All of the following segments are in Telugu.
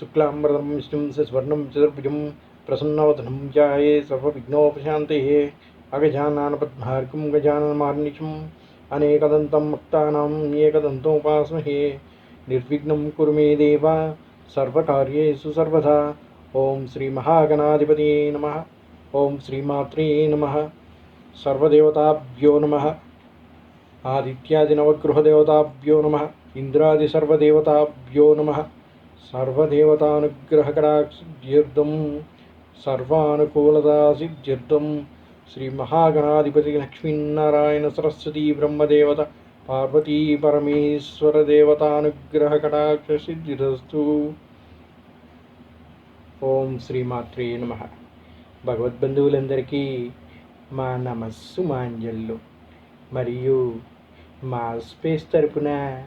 शुक्लाम्बरदं विष्णुं सस्वर्णं चतुर्भुजं प्रसन्नवदनं ध्याये सर्वविघ्नोपशान्तये अगजानानपद्मार्कं गजाननमार्निशम् अनेकदन्तं भक्तानाम् एकदन्तोपास्महे। निर्विघ्नं कुरु मे देव, सर्वकार्येषु सर्वदा ॐ श्रीमहागणाधिपतये नमः। ॐ श्रीमात्रे नमः। सर्वदेवताभ्यो नमः। आदित्यादिनवगृहदेवताभ्यो नमः। ఇంద్రాదిసర్వదేవతాభ్యో నమ. సర్వదేవతానుగ్రహకటాక్షిర్దం సర్వానుకూలతాసిద్ధ్యర్థం శ్రీ మహాగణాధిపతి లక్ష్మీనారాయణ సరస్వతీ బ్రహ్మదేవత పార్వతీ పరమేశ్వర దేవతానుగ్రహకటాక్షసిద్ధిరస్తు ఓం శ్రీమాత్రే నమ. భగవద్బంధువులందరికీ మా నమస్సు మాంజల్లు మరియు మా స్పేస్ తరపున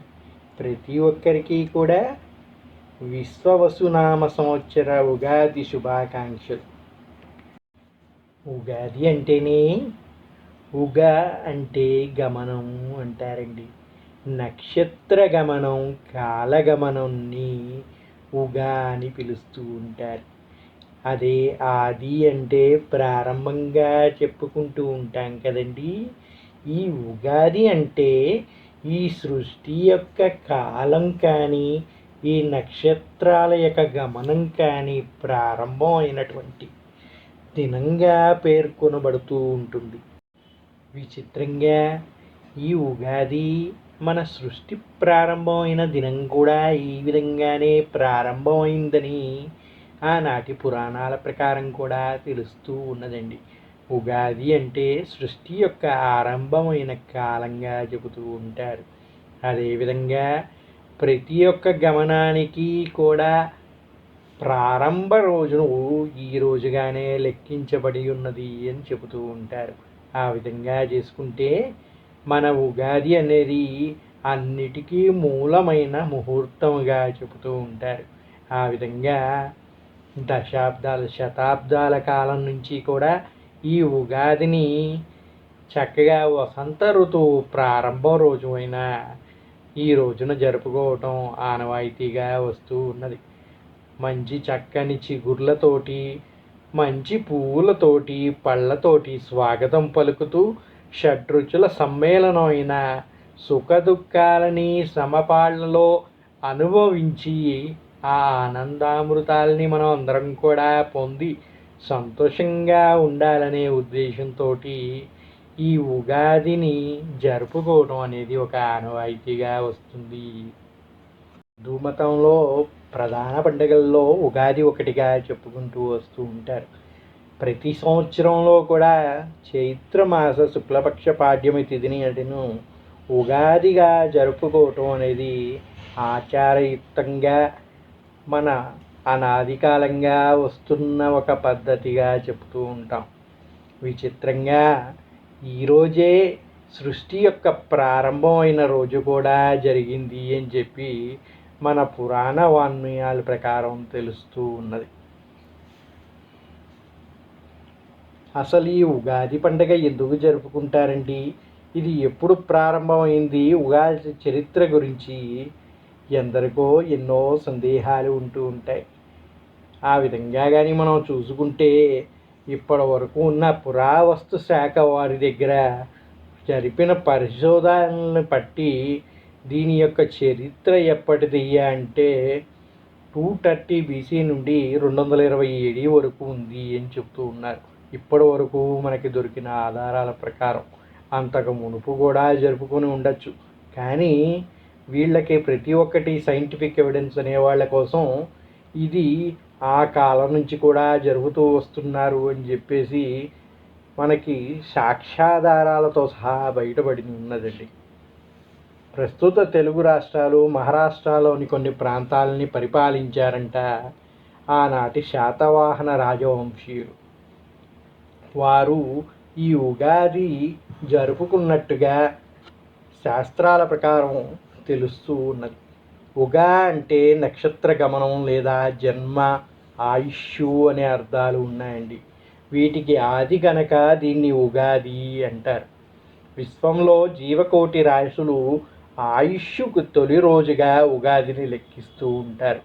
ప్రతి ఒక్కరికి కూడా విశ్వవసునామ సంవత్సర ఉగాది శుభాకాంక్షలు. ఉగాది అంటేనే ఉగా అంటే గమనం అంటారండి. నక్షత్ర గమనం కాలగమనంని ఉగా అని పిలుస్తూ ఉంటారు. అదే ఆది అంటే ప్రారంభంగా చెప్పుకుంటూ ఉంటాం కదండి. ఈ ఉగాది అంటే ఈ సృష్టి యొక్క కాలం కానీ ఈ నక్షత్రాల యొక్క గమనం కానీ ప్రారంభం అయినటువంటి దినంగా పేర్కొనబడుతూ ఉంటుంది. విచిత్రంగా ఈ ఉగాది మన సృష్టి ప్రారంభమైన దినం కూడా ఈ విధంగానే ప్రారంభమైందని ఆనాటి పురాణాల ప్రకారం కూడా తెలుస్తూ ఉన్నదండి. ఉగాది అంటే సృష్టి యొక్క ఆరంభమైన కాలంగా చెబుతూ ఉంటారు. అదేవిధంగా ప్రతి ఒక్క గమనానికి కూడా ప్రారంభ రోజును ఈ రోజుగానే లెక్కించబడి ఉన్నది అని చెబుతూ ఉంటారు. ఆ విధంగా చేసుకుంటే మన ఉగాది అనేది అన్నిటికీ మూలమైన ముహూర్తముగా చెబుతూ ఉంటారు. ఆ విధంగా దశాబ్దాల శతాబ్దాల కాలం నుంచి కూడా ఈ ఉగాదిని చక్కగా వసంత ఋతువు ప్రారంభం రోజు అయినా ఈ రోజున జరుపుకోవటం ఆనవాయితీగా వస్తూ ఉన్నది. మంచి చక్కని చిగుర్లతోటి మంచి పువ్వులతోటి పళ్ళతోటి స్వాగతం పలుకుతూ షడ్రుచుల సమ్మేళనం అయిన సుఖదుఖాలని సమపాళ్ళలో అనుభవించి ఆ ఆనందామృతాలని మనం అందరం కూడా పొంది సంతోషంగా ఉండాలనే ఉద్దేశంతో ఈ ఉగాదిని జరుపుకోవడం అనేది ఒక ఆనవాయితీగా వస్తుంది. హిందూ మతంలో ప్రధాన పండుగల్లో ఉగాది ఒకటిగా చెప్పుకుంటూ వస్తూ ఉంటారు. ప్రతి సంవత్సరంలో కూడా చైత్రమాస శుక్లపక్ష పాడ్యమి తిథిని అటును ఉగాదిగా జరుపుకోవటం అనేది ఆచారయుక్తంగా మన అనాదికాలంగా వస్తున్న ఒక పద్ధతిగా చెప్తూ ఉంటాం. విచిత్రంగా ఈరోజే సృష్టి యొక్క ప్రారంభమైన రోజు కూడా జరిగింది అని చెప్పి మన పురాణ వాన్మయాల ప్రకారం తెలుస్తూ ఉన్నది. అసలు ఈ ఉగాది పండుగ ఎందుకు జరుపుకుంటారండి? ఇది ఎప్పుడు ప్రారంభమైంది? ఉగాది చరిత్ర గురించి ఎందరికో ఎన్నో సందేహాలు ఉంటూ ఉంటాయి. ఆ విధంగా కానీ మనం చూసుకుంటే ఇప్పటి వరకు ఉన్న పురావస్తు శాఖ వారి దగ్గర జరిపిన పరిశోధనలను బట్టి దీని యొక్క చరిత్ర ఎప్పటిది అంటే టూ థర్టీ బీసీ నుండి రెండు వందల ఇరవై ఏడు వరకు ఉంది అని చెప్తూ ఉన్నారు. ఇప్పటి వరకు మనకి దొరికిన ఆధారాల ప్రకారం అంతకు మునుపు కూడా జరుపుకొని ఉండొచ్చు. కానీ వీళ్ళకి ప్రతి ఒక్కటి సైంటిఫిక్ ఎవిడెన్స్ అనే వాళ్ళ కోసం ఇది ఆ కాలం నుంచి కూడా జరుగుతూ వస్తున్నారు అని చెప్పేసి మనకి సాక్ష్యాధారాలతో సహా బయటపడి ఉన్నదండి. ప్రస్తుత తెలుగు రాష్ట్రాలు మహారాష్ట్రలోని కొన్ని ప్రాంతాలని పరిపాలించారంట ఆనాటి శాతవాహన రాజవంశీయులు. వారు ఈ ఉగాది జరుపుకున్నట్టుగా శాస్త్రాల ప్రకారం తెలుస్తూ ఉన్నది. ఉగా అంటే నక్షత్ర గమనం లేదా జన్మ ఆయుష్యు అనే అర్థాలు ఉన్నాయండి. వీటికి ఆది గనక దీన్ని ఉగాది అంటారు. విశ్వంలో జీవకోటి రాశులు ఆయుష్కు తొలి రోజుగా ఉగాదిని లెక్కిస్తూ ఉంటారు.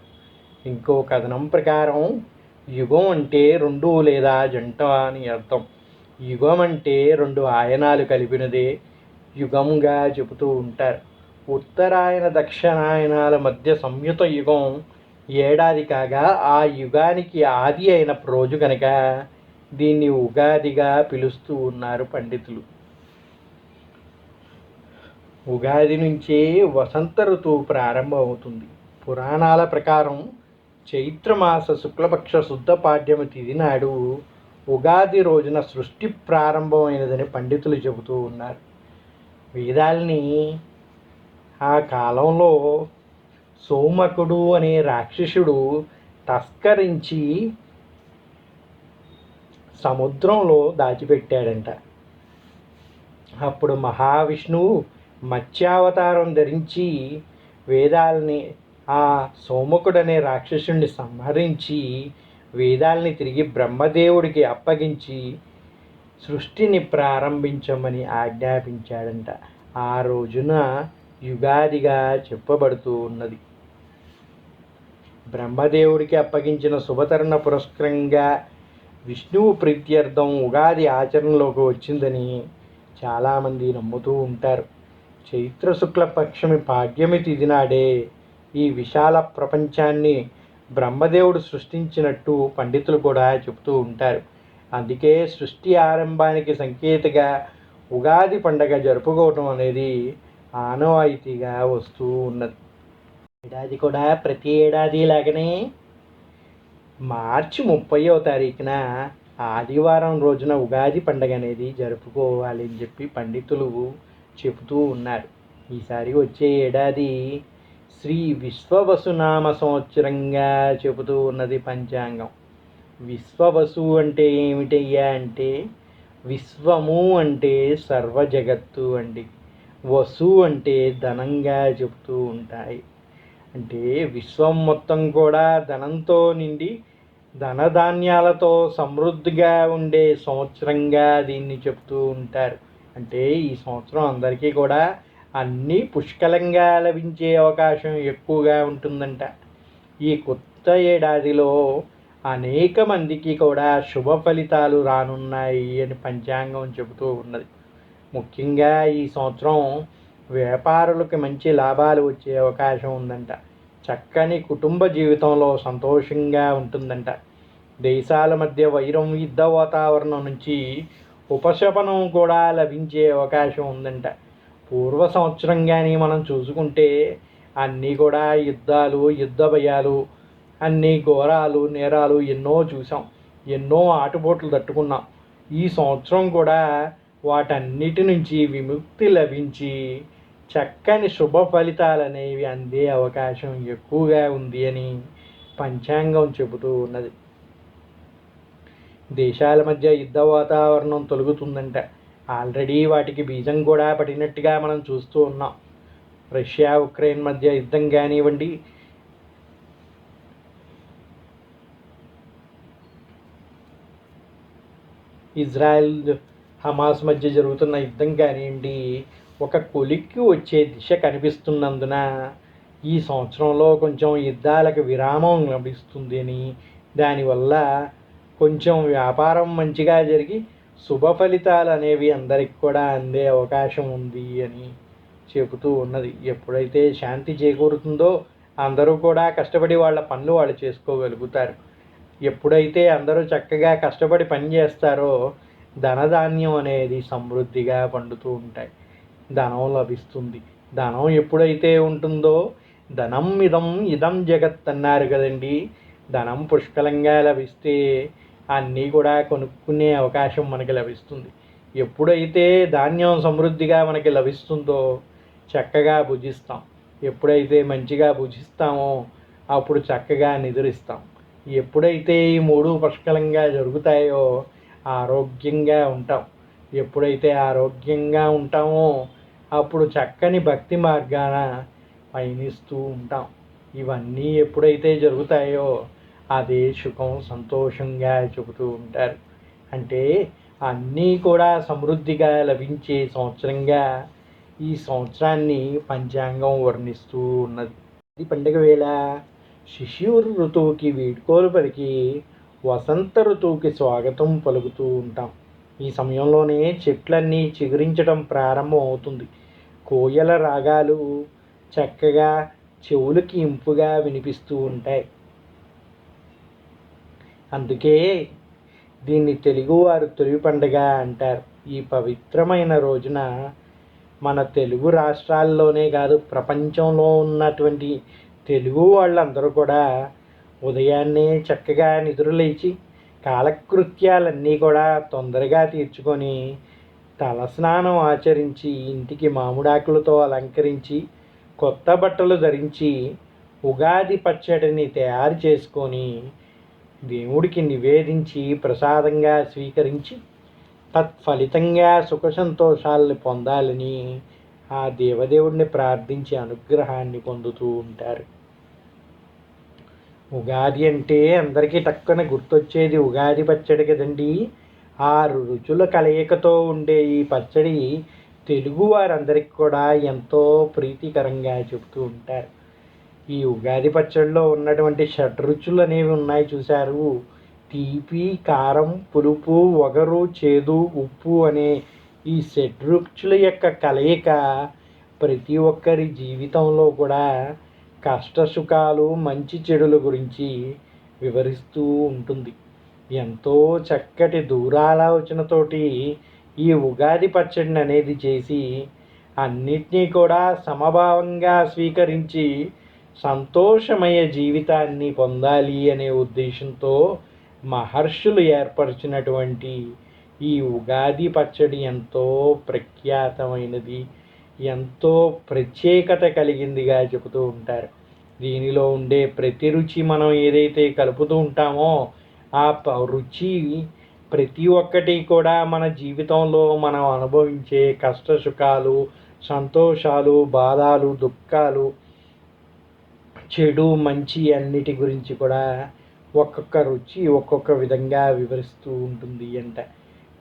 ఇంకో కథనం ప్రకారం యుగం అంటే రెండు లేదా జంట అని అర్థం. యుగం అంటే రెండు ఆయనాలు కలిపినదే యుగంగా చెబుతూ ఉంటారు. ఉత్తరాయణ దక్షిణాయనాల మధ్య సంయుత యుగం ఏడాది కాగా ఆ యుగానికి ఆది అయిన రోజు కనుక దీన్ని ఉగాదిగా పిలుస్తూ ఉన్నారు పండితులు. ఉగాది నుంచే వసంత ఋతువు ప్రారంభమవుతుంది. పురాణాల ప్రకారం చైత్రమాస శుక్లపక్ష శుద్ధ పాడ్యమి తిది నాడు ఉగాది రోజున సృష్టి ప్రారంభమైనదని పండితులు చెబుతూ ఉన్నారు. వేదాల్ని ఆ కాలంలో సోమకుడు అనే రాక్షసుడు తస్కరించి సముద్రంలో దాచిపెట్టాడంట. అప్పుడు మహావిష్ణువు మత్స్యావతారం ధరించి వేదాలని ఆ సోమకుడనే రాక్షసుడిని సంహరించి వేదాల్ని తిరిగి బ్రహ్మదేవుడికి అప్పగించి సృష్టిని ప్రారంభించమని ఆజ్ఞాపించాడంట. ఆ రోజున యుగాదిగా చెప్పబడుతూ ఉన్నది. బ్రహ్మదేవుడికి అప్పగించిన శుభతరణ పురస్కరంగా విష్ణువు ప్రీత్యర్థం ఉగాది ఆచరణలోకి వచ్చిందని చాలామంది నమ్ముతూ ఉంటారు. చైత్ర శుక్లపక్షమి పాడ్యమి తిది నాడే ఈ విశాల ప్రపంచాన్ని బ్రహ్మదేవుడు సృష్టించినట్టు పండితులు కూడా చెబుతూ ఉంటారు. అందుకే సృష్టి ఆరంభానికి సంకేతగా ఉగాది పండగ జరుపుకోవటం అనేది ఆనవాయితీగా వస్తూ ఉన్నది. ఏడాది కూడా ప్రతి ఏడాది లాగానే మార్చి ముప్పయో తారీఖున ఆదివారం రోజున ఉగాది పండగ అనేది జరుపుకోవాలి అని చెప్పి పండితులు చెబుతూ ఉన్నారు. ఈసారి వచ్చే ఏడాది శ్రీ విశ్వవసునామ సంవత్సరంగా చెబుతూ ఉన్నది పంచాంగం. విశ్వవసు అంటే ఏమిటయ్యా అంటే విశ్వము అంటే సర్వ జగత్తు అండి. వసు అంటే ధనంగా చెబుతూ ఉంటాయి. అంటే విశ్వం మొత్తం కూడా ధనంతో నిండి ధనధాన్యాలతో సమృద్ధిగా ఉండే సంవత్సరంగా దీన్ని చెప్తూ ఉంటారు. అంటే ఈ సంవత్సరం అందరికీ కూడా అన్నీ పుష్కలంగా లభించే అవకాశం ఎక్కువగా ఉంటుందంట. ఈ కొత్త ఏడాదిలో అనేక మందికి కూడా శుభ ఫలితాలు రానున్నాయి అని పంచాంగం చెబుతూ ఉన్నది. ముఖ్యంగా ఈ సంవత్సరం వ్యాపారులకు మంచి లాభాలు వచ్చే అవకాశం ఉందంట. చక్కని కుటుంబ జీవితంలో సంతోషంగా ఉంటుందంట. దేశాల మధ్య వైరం యుద్ధ వాతావరణం నుంచి ఉపశమనం కూడా లభించే అవకాశం ఉందంట. పూర్వ సంవత్సరం కానీ మనం చూసుకుంటే అన్నీ కూడా యుద్ధాలు యుద్ధ భయాలు అన్ని ఘోరాలు నేరాలు ఎన్నో చూసాం. ఎన్నో ఆటుపోట్లు తట్టుకున్నాం. ఈ సంవత్సరం కూడా వాటన్నిటి నుంచి విముక్తి లభించి చక్కని శుభ ఫలితాలు అనేవి అందే అవకాశం ఎక్కువగా ఉంది అని పంచాంగం చెబుతూ ఉన్నది. దేశాల మధ్య యుద్ధ వాతావరణం తొలగుతుందంట. ఆల్రెడీ వాటికి బీజం కూడా పడినట్టుగా మనం చూస్తూ ఉన్నాం. రష్యా ఉక్రెయిన్ మధ్య యుద్ధం కానివ్వండి ఇజ్రాయెల్ హమాస్ మధ్య జరుగుతున్న యుద్ధం కానివ్వండి ఒక కొలిక్కి వచ్చే దిశ కనిపిస్తున్నందున ఈ సంవత్సరంలో కొంచెం యుద్ధాలకు విరామం లభిస్తుంది అని దానివల్ల కొంచెం వ్యాపారం మంచిగా జరిగి శుభ ఫలితాలు అనేవి అందరికి కూడా అందే అవకాశం ఉంది అని చెబుతూ ఉన్నది. ఎప్పుడైతే శాంతి చేకూరుతుందో అందరూ కూడా కష్టపడి వాళ్ళ పనులు వాళ్ళు చేసుకోగలుగుతారు. ఎప్పుడైతే అందరూ చక్కగా కష్టపడి పని చేస్తారో ధనధాన్యం అనేది సమృద్ధిగా పండుతూ ఉంటాయి. ధనం లభిస్తుంది. ధనం ఎప్పుడైతే ఉంటుందో ధనం ఇదం ఇదం జగత్ అన్నారు కదండి. ధనం పుష్కలంగా లభిస్తే అన్నీ కూడా కొనుక్కునే అవకాశం మనకి లభిస్తుంది. ఎప్పుడైతే ధాన్యం సమృద్ధిగా మనకి లభిస్తుందో చక్కగా భుజిస్తాం ఎప్పుడైతే మంచిగా భుజిస్తామో అప్పుడు చక్కగా నిద్రిస్తాం. ఎప్పుడైతే ఈ మూడు పుష్కలంగా జరుగుతాయో ఆరోగ్యంగా ఉంటాం. ఎప్పుడైతే ఆరోగ్యంగా ఉంటామో అప్పుడు చక్కని భక్తి మార్గాన పయనిస్తూ ఉంటాం. ఇవన్నీ ఎప్పుడైతే జరుగుతాయో అదే సుఖం సంతోషంగా చెబుతూ ఉంటారు. అంటే అన్నీ కూడా సమృద్ధిగా లభించే సంవత్సరంగా ఈ సంవత్సరాన్ని పంచాంగం వర్ణిస్తూ ఉన్నది. ఈ పండుగ వేళ శిశువు ఋతువుకి వీడ్కోలు పలికి వసంత ఋతువుకి స్వాగతం పలుకుతూ ఉంటాం. ఈ సమయంలోనే చెట్లన్నీ చిగురించడం ప్రారంభం అవుతుంది. కోయల రాగాలు చక్కగా చెవులకి ఇంపుగా వినిపిస్తూ ఉంటాయి. అందుకే దీన్ని తెలుగువారు తొలి పండుగ అంటారు. ఈ పవిత్రమైన రోజున మన తెలుగు రాష్ట్రాల్లోనే కాదు ప్రపంచంలో ఉన్నటువంటి తెలుగు వాళ్ళందరూ కూడా ఉదయాన్నే చక్కగా నిద్రలేచి కాలకృత్యాలన్నీ కూడా తొందరగా తీర్చుకొని తలస్నానం ఆచరించి ఇంటికి మామిడాకులతో అలంకరించి కొత్త బట్టలు ధరించి ఉగాది పచ్చడిని తయారు చేసుకొని దేవుడికి నివేదించి ప్రసాదంగా స్వీకరించి తత్ఫలితంగా సుఖ సంతోషాలను పొందాలని ఆ దేవదేవుడిని ప్రార్థించి అనుగ్రహాన్ని పొందుతూ ఉంటారు. ఉగాది అంటే అందరికీ టక్కున గుర్తొచ్చేది ఉగాది పచ్చడి కదండి. ఆరు రుచుల కలయికతో ఉండే ఈ పచ్చడి తెలుగు వారందరికీ కూడా ఎంతో ప్రీతికరంగా చెబుతూ ఉంటారు. ఈ ఉగాది పచ్చడిలో ఉన్నటువంటి షడ్రుచులు అనేవి ఉన్నాయి చూశారు. తీపి కారం పులుపు వగరు చేదు ఉప్పు అనే ఈ షడ్రుచుల యొక్క కలయిక ప్రతి ఒక్కరి జీవితంలో కూడా కష్టసుఖాలు మంచి చెడుల గురించి వివరిస్తూ ఉంటుంది. ఎంతో చక్కటి దూరాలోచనతోటి ఈ ఉగాది పచ్చడిని అనేది చేసి అన్నిటినీ కూడా సమభావంగా స్వీకరించి సంతోషమయ జీవితాన్ని పొందాలి అనే ఉద్దేశంతో మహర్షులు ఏర్పరిచినటువంటి ఈ ఉగాది పచ్చడి ఎంతో ప్రఖ్యాతమైనది. ఎంతో ప్రత్యేకత కలిగిందిగా చెబుతూ ఉంటారు. దీనిలో ఉండే ప్రతి రుచి మనం ఏదైతే కలుపుతూ ఉంటామో ఆ ప- రుచి ప్రతి ఒక్కటి కూడా మన జీవితంలో మనం అనుభవించే కష్ట సుఖాలు సంతోషాలు బాధలు దుఃఖాలు చెడు మంచి అన్నిటి గురించి కూడా ఒక్కొక్క రుచి ఒక్కొక్క విధంగా వివరిస్తూ ఉంటుంది అంట.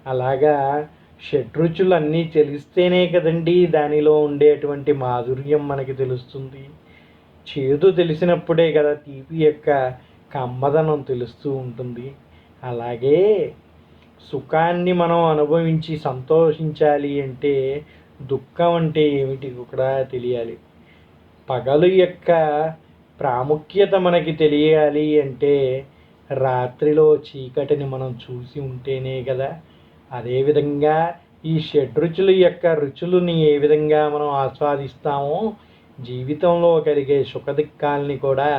అలాగా షడ్రుచులు అన్నీ తెలిస్తేనే కదండి దానిలో ఉండేటువంటి మాధుర్యం మనకి తెలుస్తుంది. చేదు తెలిసినప్పుడే కదా తీపి యొక్క కమ్మదనం తెలుస్తూ ఉంటుంది. అలాగే సుఖాన్ని మనం అనుభవించి సంతోషించాలి అంటే దుఃఖం అంటే ఏమిటి కూడా తెలియాలి. పగలు యొక్క ప్రాముఖ్యత మనకి తెలియాలి అంటే రాత్రిలో చీకటిని మనం చూసి ఉంటేనే కదా అదేవిధంగా ఈ షడ్రుచుల యొక్క రుచులని ఏ విధంగా మనం ఆస్వాదిస్తామో జీవితంలో కలిగే సుఖదుఖాల్ని కూడా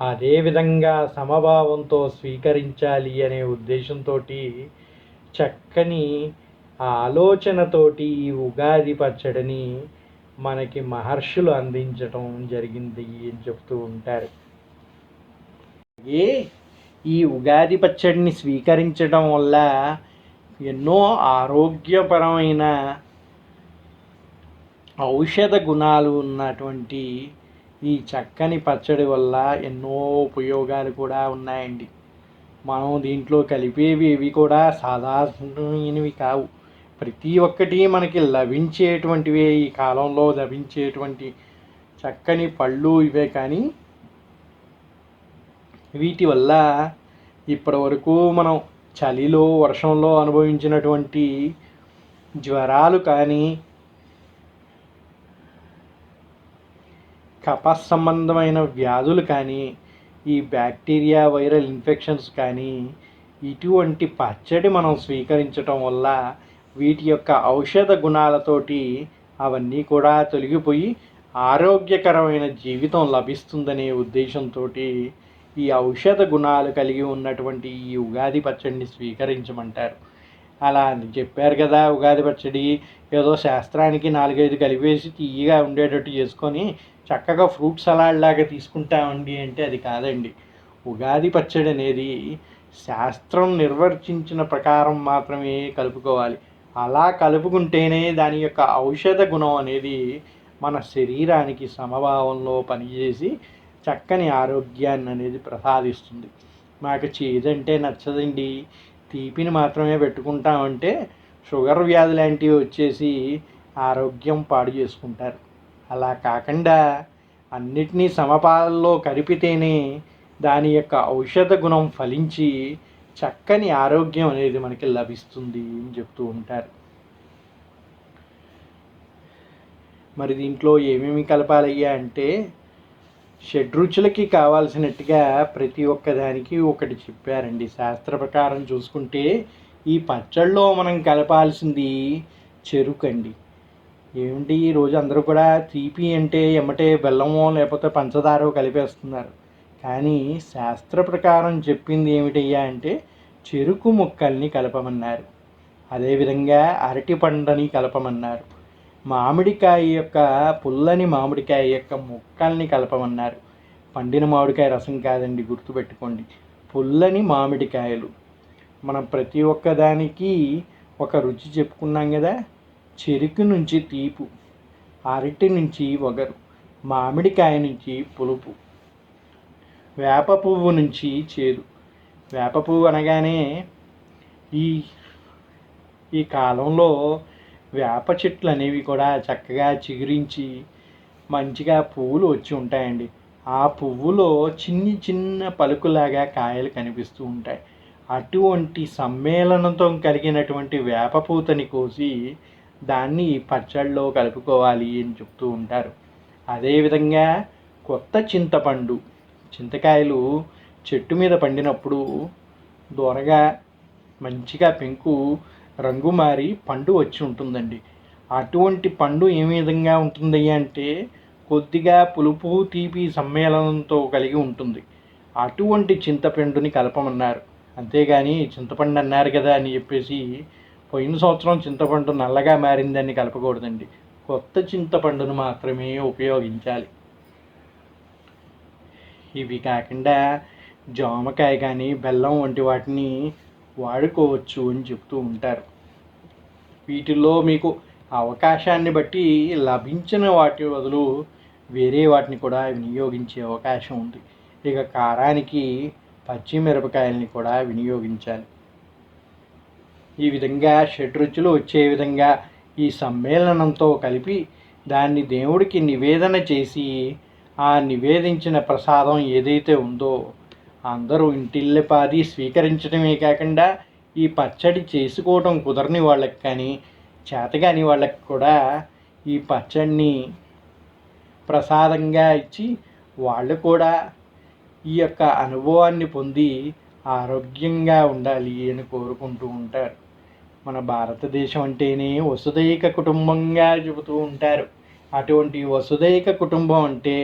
అదే విధంగా సమభావంతో స్వీకరించాలి అనే ఉద్దేశంతో చక్కని ఆలోచనతోటి ఈ ఉగాది పచ్చడిని మనకి మహర్షులు అందించటం జరిగింది అని చెప్తూ ఉంటారు. ఏ ఈ ఉగాది పచ్చడిని స్వీకరించడం వల్ల ఎన్నో ఆరోగ్యపరమైన ఔషధ గుణాలు ఉన్నటువంటి ఈ చక్కని పచ్చడి వల్ల ఎన్నో ఉపయోగాలు కూడా ఉన్నాయండి. మనం దీంట్లో కలిపేవి ఇవి కూడా సాధారణమైనవి కావు. ప్రతి ఒక్కటి మనకి లభించేటువంటివే ఈ కాలంలో లభించేటువంటి చక్కని పళ్ళు ఇవే కానీ వీటి వల్ల ఇప్పటి వరకు మనం చలిలో వర్షంలో అనుభవించినటువంటి జ్వరాలు కానీ కపాస్ సంబంధమైన వ్యాధులు కానీ ఈ బ్యాక్టీరియా వైరల్ ఇన్ఫెక్షన్స్ కానీ ఇటువంటి పచ్చడి మనం స్వీకరించటం వల్ల వీటి యొక్క ఔషధ గుణాలతోటి అవన్నీ కూడా తొలగిపోయి ఆరోగ్యకరమైన జీవితం లభిస్తుందనే ఉద్దేశంతో ఈ ఔషధ గుణాలు కలిగి ఉన్నటువంటి ఈ ఉగాది పచ్చడిని స్వీకరించమంటారు. అలా అని చెప్పారు కదా ఉగాది పచ్చడి. ఏదో శాస్త్రానికి నాలుగైదు కలిపేసి తీయగా ఉండేటట్టు చేసుకొని చక్కగా ఫ్రూట్ సలాడ్ లాగా తీసుకుంటామండి అంటే అది కాదండి. ఉగాది పచ్చడి అనేది శాస్త్రం నిర్వర్తించిన ప్రకారం మాత్రమే కలుపుకోవాలి. అలా కలుపుకుంటేనే దాని యొక్క ఔషధ గుణం అనేది మన శరీరానికి సమభావంలో పనిచేసి చక్కని ఆరోగ్యాన్ని అనేది ప్రసాదిస్తుంది. మాకు చేదంటే నచ్చదండి. తీపిని మాత్రమే పెట్టుకుంటామంటే షుగర్ వ్యాధి లాంటివి వచ్చేసి ఆరోగ్యం పాడు చేసుకుంటారు. అలా కాకుండా అన్నిటినీ సమపాలలో కలిపితేనే దాని యొక్క ఔషధ గుణం ఫలించి చక్కని ఆరోగ్యం అనేది మనకి లభిస్తుంది అని చెప్తూ ఉంటారు. మరి దీంట్లో ఏమేమి కలపాలయ్యా అంటే షడ్రుచులకి కావాల్సినట్టుగా ప్రతి ఒక్కదానికి ఒకటి చెప్పారండి. శాస్త్ర ప్రకారం చూసుకుంటే ఈ పచ్చళ్ళలో మనం కలపాల్సింది చెరుకు అండి ఏమిటి ఈ రోజు అందరూ కూడా తీపి అంటే ఎమ్మటే బెల్లమో లేకపోతే పంచదారో కలిపేస్తున్నారు. కానీ శాస్త్ర ప్రకారం చెప్పింది ఏమిటయ్యా అంటే చెరుకు ముక్కల్ని కలపమన్నారు. అదేవిధంగా అరటి పండని కలపమన్నారు. మామిడికాయ యొక్క పుల్లని మామిడికాయ యొక్క ముక్కల్ని కలపమన్నారు. పండిన మామిడికాయ రసం కాదండి గుర్తుపెట్టుకోండి. పుల్లని మామిడికాయలు. మనం ప్రతి ఒక్కదానికి ఒక రుచి చెప్పుకున్నాం కదా చెరుకు నుంచి తీపు అరటి నుంచి వగరు మామిడికాయ నుంచి పులుపు వేప పువ్వు నుంచి చేదు. వేప పువ్వు అనగానే ఈ ఈ కాలంలో వేప చెట్లు అనేవి కూడా చక్కగా చిగురించి మంచిగా పువ్వులు వచ్చి ఉంటాయండి. ఆ పువ్వులో చిన్ని చిన్న పలుకులాగా కాయలు కనిపిస్తూ ఉంటాయి. అటువంటి సమ్మేళనంతో కలిగినటువంటి వేప పూతని కోసి దాన్ని పచ్చళ్ళలో కలుపుకోవాలి అని చెప్తూ ఉంటారు. అదేవిధంగా కొత్త చింతపండు చింతకాయలు చెట్టు మీద పండినప్పుడు దూరగా మంచిగా పెంకు రంగు మారి పండు వచ్చి ఉంటుందండి. అటువంటి పండు ఏ విధంగా ఉంటుంది అంటే కొద్దిగా పులుపు తీపి సమ్మేళనంతో కలిగి ఉంటుంది. అటువంటి చింతపండుని కలపమన్నారు. అంతేగాని చింతపండు అన్నారు కదా అని చెప్పేసి పోయిన సంవత్సరం చింతపండు నల్లగా మారిందని కలపకూడదండి. కొత్త చింతపండును మాత్రమే ఉపయోగించాలి. ఇవి కాకుండా జామకాయ కానీ బెల్లం వంటి వాటిని వాడుకోవచ్చు అని చెప్తూ ఉంటారు. వీటిల్లో మీకు అవకాశాన్ని బట్టి లభించిన వాటి బదులు వేరే వాటిని కూడా వినియోగించే అవకాశం ఉంది. ఇక కారానికి పచ్చిమిరపకాయల్ని కూడా వినియోగించాలి. ఈ విధంగా షడ్రుచులు వచ్చే విధంగా ఈ సమ్మేళనంతో కలిపి దాన్ని దేవుడికి నివేదన చేసి ఆ నివేదించిన ప్రసాదం ఏదైతే ఉందో అందరూ ఇంటిల్లిపాది స్వీకరించడమే కాకుండా ఈ పచ్చడి చేసుకోవటం కుదరని వాళ్ళకి కానీ చేతగాని వాళ్ళకి కూడా ఈ పచ్చడిని ప్రసాదంగా ఇచ్చి వాళ్ళు కూడా ఈ యొక్క అనుభవాన్ని పొంది ఆరోగ్యంగా ఉండాలి అని కోరుకుంటూ ఉంటారు. మన భారతదేశం అంటేనే వసుదైక కుటుంబంగా చెబుతూ ఉంటారు. అటువంటి వసుదైక కుటుంబం అంటే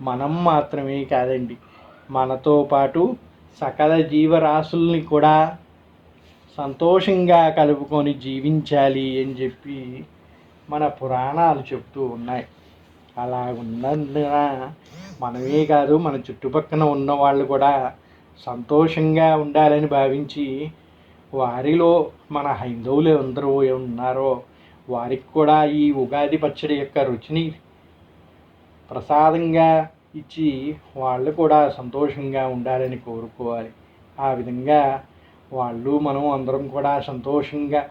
మనం మాత్రమే కాదండి. మనతో పాటు సకల జీవరాశుల్ని కూడా సంతోషంగా కలుపుకొని జీవించాలి అని చెప్పి మన పురాణాలు చెప్తూ ఉన్నాయి. అలా ఉన్నందున మనమే కాదు మన చుట్టుపక్కల ఉన్న వాళ్ళు కూడా సంతోషంగా ఉండాలని భావించి వారిలో మన హైందవులు అందరూ ఉన్నారో వారికి కూడా ఈ ఉగాది పచ్చడి యొక్క రుచిని ప్రసాదంగా ఇచ్చి వాళ్ళు కూడా సంతోషంగా ఉండాలని కోరుకోవాలి. ఆ విధంగా వాళ్ళు మనం అందరం కూడా సంతోషంగా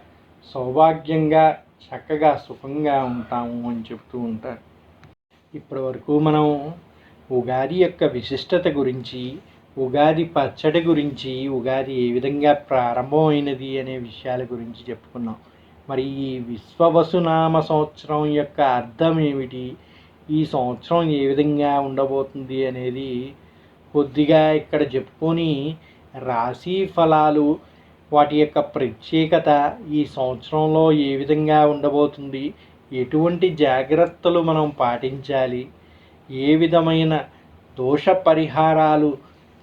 సౌభాగ్యంగా చక్కగా సుఖంగా ఉంటాము అని చెప్తూ ఉంటారు. ఇప్పటి వరకు మనం ఉగాది యొక్క విశిష్టత గురించి ఉగాది పచ్చడి గురించి ఉగాది ఏ విధంగా ప్రారంభమైనది అనే విషయాల గురించి చెప్పుకున్నాం. మరి ఈ విశ్వవసునామ సంవత్సరం యొక్క అర్థం ఏమిటి? ఈ సంవత్సరం ఏ విధంగా ఉండబోతుంది అనేది కొద్దిగా ఇక్కడ చెప్పుకొని రాశి ఫలాలు వాటి యొక్క ప్రత్యేకత ఈ సంవత్సరంలో ఏ విధంగా ఉండబోతుంది ఎటువంటి జాగ్రత్తలు మనం పాటించాలి ఏ విధమైన దోష పరిహారాలు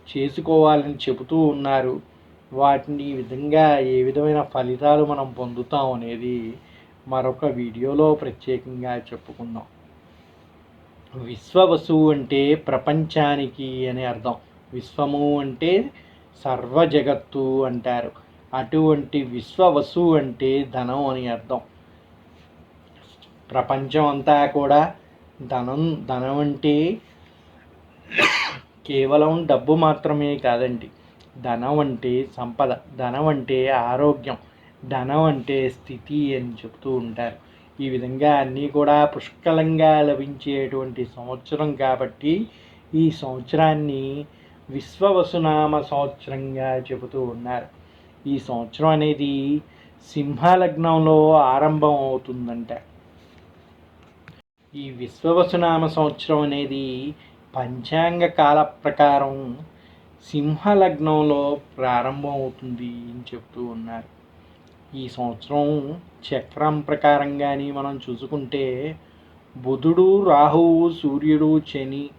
చేసుకోవాలని చెబుతూ ఉన్నారు వాటిని ఈ విధంగా ఏ విధమైన ఫలితాలు మనం పొందుతాం అనేది మరొక వీడియోలో ప్రత్యేకంగా చెప్పుకుందాం. విశ్వవసువు అంటే ప్రపంచానికి అనే అర్థం. విశ్వము అంటే సర్వ జగత్తు అంటారు. అటువంటి విశ్వవసు అంటే ధనం అని అర్థం. ప్రపంచం అంతా కూడా ధనం ధనం అంటే కేవలం డబ్బు మాత్రమే కాదండి. ధనం అంటే సంపద ధనం అంటే ఆరోగ్యం ధనం అంటే స్థితి అని చెప్తూ ఉంటారు. ఈ విధంగా అన్నీ కూడా పుష్కలంగా లభించేటువంటి సంవత్సరం కాబట్టి ఈ సంవత్సరాన్ని విశ్వవసునామ సంవత్సరంగా చెబుతూ ఉన్నారు. ఈ సంవత్సరం అనేది సింహలగ్నంలో ఆరంభం అవుతుందంట. ఈ విశ్వవసునామ సంవత్సరం అనేది పంచాంగ కాల ప్రకారం సింహలగ్నంలో ప్రారంభం అవుతుంది అని చెప్తూ ఉన్నారు. ఈ సంవత్సరం చక్రం ప్రకారం కానీ మనం చూసుకుంటే బుధుడు రాహువు సూర్యుడు శని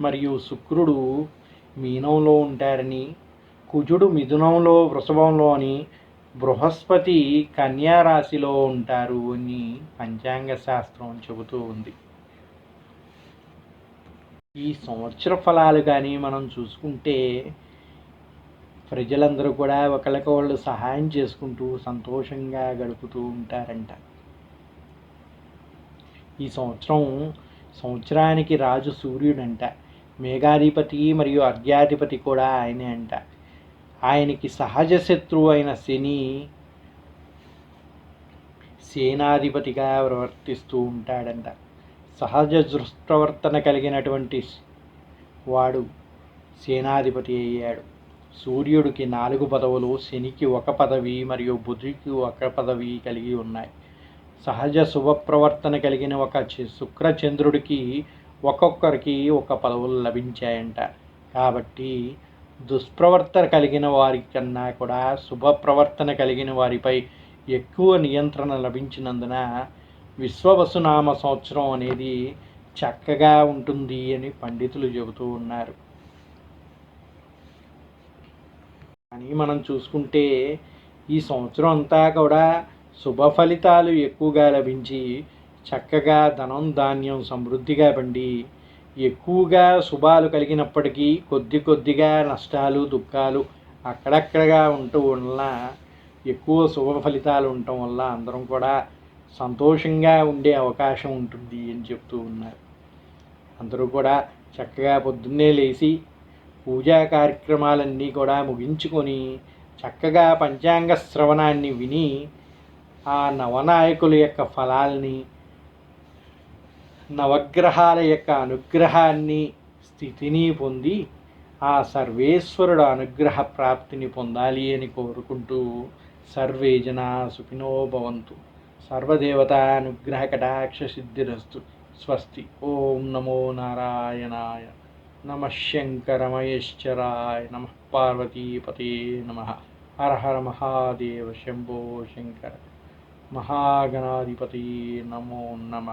మరియు శుక్రుడు మీనంలో ఉంటారని కుజుడు మిథునంలో వృషభంలో అని బృహస్పతి కన్యారాశిలో ఉంటారు అని పంచాంగ శాస్త్రం చెబుతూ ఉంది. ఈ సంవత్సర ఫలాలు కానీ మనం చూసుకుంటే ప్రజలందరూ కూడా ఒకళ్ళకొకళ్ళు సహాయం చేసుకుంటూ సంతోషంగా గడుపుతూ ఉంటారంట. ఈ సంవత్సరం సంవత్సరానికి రాజు సూర్యుడంట. మేఘాధిపతి మరియు అర్ఘ్యాధిపతి కూడా ఆయనే అంట. ఆయనకి సహజ శత్రువు అయిన శని సేనాధిపతిగా ప్రవర్తిస్తూ ఉంటాడంట. సహజ దృష్ప్రవర్తన కలిగినటువంటి వాడు సేనాధిపతి అయ్యాడు. సూర్యుడికి నాలుగు పదవులు శనికి ఒక పదవి మరియు బుధుడికి ఒక పదవి కలిగి ఉన్నాయి. సహజ శుభప్రవర్తన కలిగిన ఒక శుక్రచంద్రుడికి ఒక్కొక్కరికి ఒక పదవులు లభించాయంట. కాబట్టి దుష్ప్రవర్తన కలిగిన వారి కన్నా కూడా శుభ ప్రవర్తన కలిగిన వారిపై ఎక్కువ నియంత్రణ లభించినందున విశ్వవసునామ సంవత్సరం అనేది చక్కగా ఉంటుంది అని పండితులు చెబుతూ ఉన్నారు. కానీ మనం చూసుకుంటే ఈ సంవత్సరం అంతా కూడా శుభ ఫలితాలు ఎక్కువగా లభించి చక్కగా ధనం ధాన్యం సమృద్ధిగా పండి ఎక్కువగా శుభాలు కలిగినప్పటికీ కొద్ది కొద్దిగా నష్టాలు దుఃఖాలు అక్కడక్కడగా ఉంటూ వల్ల ఎక్కువ శుభ ఫలితాలు ఉండటం వల్ల అందరం కూడా సంతోషంగా ఉండే అవకాశం ఉంటుంది అని చెప్తూ ఉన్నారు. అందరూ కూడా చక్కగా పొద్దున్నే లేచి పూజా కార్యక్రమాలన్నీ కూడా ముగించుకొని చక్కగా పంచాంగ శ్రవణాన్ని విని ఆ నవనాయకుల యొక్క ఫలాల్ని నవగ్రహాల యొక్క అనుగ్రహాన్ని స్థితిని పొంది ఆ సర్వేశ్వరుడు అనుగ్రహ ప్రాప్తిని పొందాలి అని కోరుకుంటూ సర్వే జనా సుఖినో భవంతు. సర్వదేవతానుగ్రహ కటాక్ష సిద్ధిరస్తు. స్వస్తి. ఓం నమో నారాయణాయ. నమ శంకరమయేశ్వరాయ నమ పార్వతీపతే నమ హర హర మహాదేవ శంభో శంకర మహాగణాధిపతి నమో నమ